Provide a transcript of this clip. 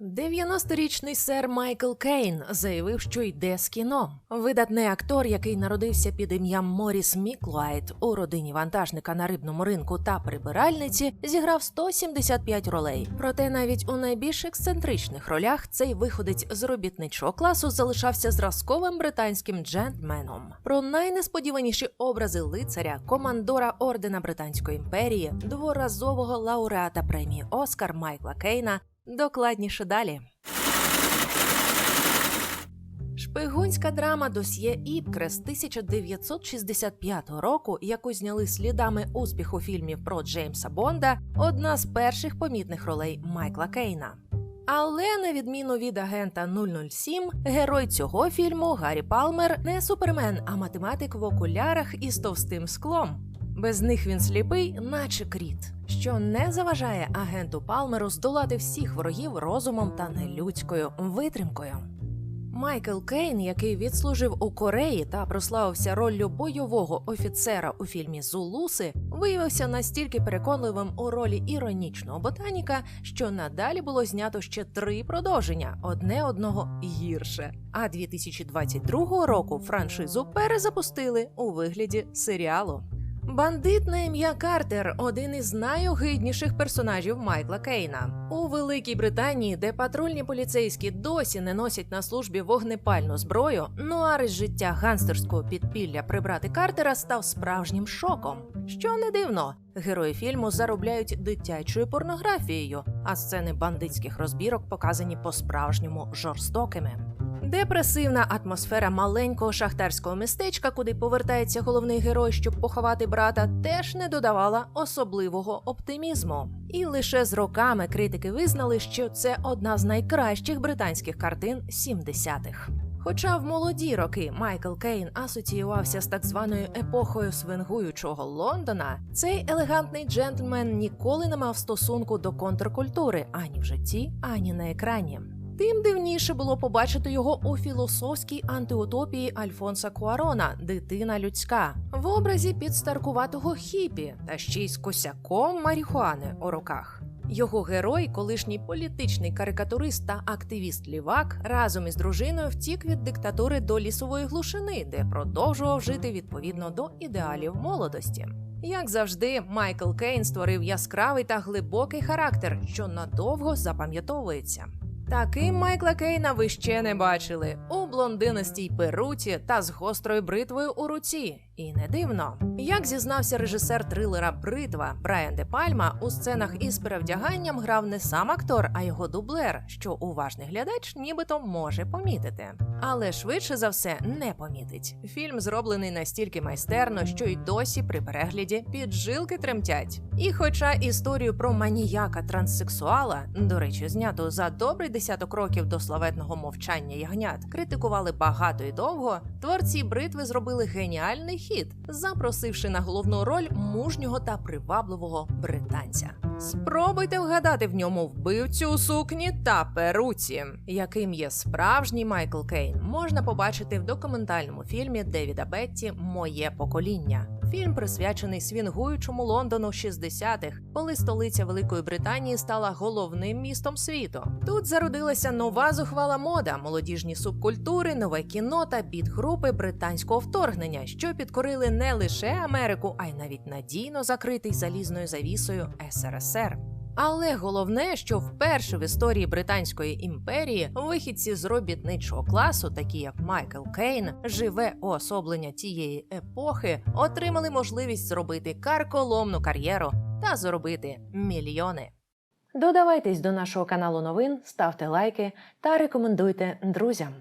90-річний сер Майкл Кейн заявив, що йде з кіно. Видатний актор, який народився під ім'ям Моріс Міклайт у родині вантажника на рибному ринку та прибиральниці, зіграв 175 ролей. Проте навіть у найбільш ексцентричних ролях цей виходець з робітничого класу залишався зразковим британським джентльменом. Про найнесподіваніші образи лицаря, командора ордена Британської імперії, дворазового лауреата премії Оскар Майкла Кейна. Докладніше далі. Шпигунська драма досьє Іпкре з 1965 року, яку зняли слідами успіху фільмів про Джеймса Бонда, одна з перших помітних ролей Майкла Кейна. Але на відміну від агента 007, герой цього фільму Гаррі Палмер не супермен, а математик в окулярах із товстим склом. Без них він сліпий, наче кріт, що не заважає агенту Палмеру здолати всіх ворогів розумом та нелюдською витримкою. Майкл Кейн, який відслужив у Кореї та прославився роллю бойового офіцера у фільмі Зулуси, виявився настільки переконливим у ролі іронічного ботаніка, що надалі було знято ще три продовження одне одного гірше. А 2022 року франшизу перезапустили у вигляді серіалу. Бандит на ім'я Картер один із найогидніших персонажів Майкла Кейна. У Великій Британії, де патрульні поліцейські досі не носять на службі вогнепальну зброю, нуар із життя ганстерського підпілля прибрати Картера став справжнім шоком. Що не дивно, герої фільму заробляють дитячою порнографією, а сцени бандитських розбірок показані по-справжньому жорстокими. Депресивна атмосфера маленького шахтарського містечка, куди повертається головний герой, щоб поховати брата, теж не додавала особливого оптимізму. І лише з роками критики визнали, що це одна з найкращих британських картин 70-х. Хоча в молоді роки Майкл Кейн асоціювався з так званою епохою свингуючого Лондона, цей елегантний джентльмен ніколи не мав стосунку до контркультури ані в житті, ані на екрані. Тим дивніше було побачити його у філософській антиутопії Альфонса Куарона Дитина людська в образі підстаркуватого хіпі та ще й з косяком марихуани у руках. Його герой, колишній політичний карикатурист та активіст лівак, разом із дружиною втік від диктатури до лісової глушини, де продовжував жити відповідно до ідеалів молодості. Як завжди, Майкл Кейн створив яскравий та глибокий характер, що надовго запам'ятовується. Таким Майкла Кейна ви ще не бачили у блондинистій перуці та з гострою бритвою у руці. І не дивно, як зізнався режисер трилера Бритва Брайан Де Пальма, у сценах із перевдяганням грав не сам актор, а його дублер, що уважний глядач нібито може помітити. Але швидше за все не помітить. Фільм зроблений настільки майстерно, що й досі при перегляді піджилки тремтять. І хоча історію про маніяка транссексуала, до речі, зняту за добрий десяток років до славетного мовчання ягнят, критикували багато і довго, творці бритви зробили геніальний хід, запросивши на головну роль мужнього та привабливого британця. Спробуйте вгадати в ньому вбивцю у сукні та перуці, яким є справжній Майкл Кейн, можна побачити в документальному фільмі Девіда Бетті Моє покоління. Фільм присвячений свінгуючому Лондону 60-х, коли столиця Великої Британії стала головним містом світу. Тут зародилася нова зухвала мода, молодіжні субкультури, нове кіно та підгрупи британського вторгнення, що підкорили не лише Америку, а й навіть надійно закритий залізною завісою СРСР. Але головне, що вперше в історії Британської імперії вихідці з робітничого класу, такі як Майкл Кейн, живе уособлення тієї епохи, отримали можливість зробити карколомну кар'єру та заробити мільйони. Додавайтесь до нашого каналу новин, ставте лайки та рекомендуйте друзям.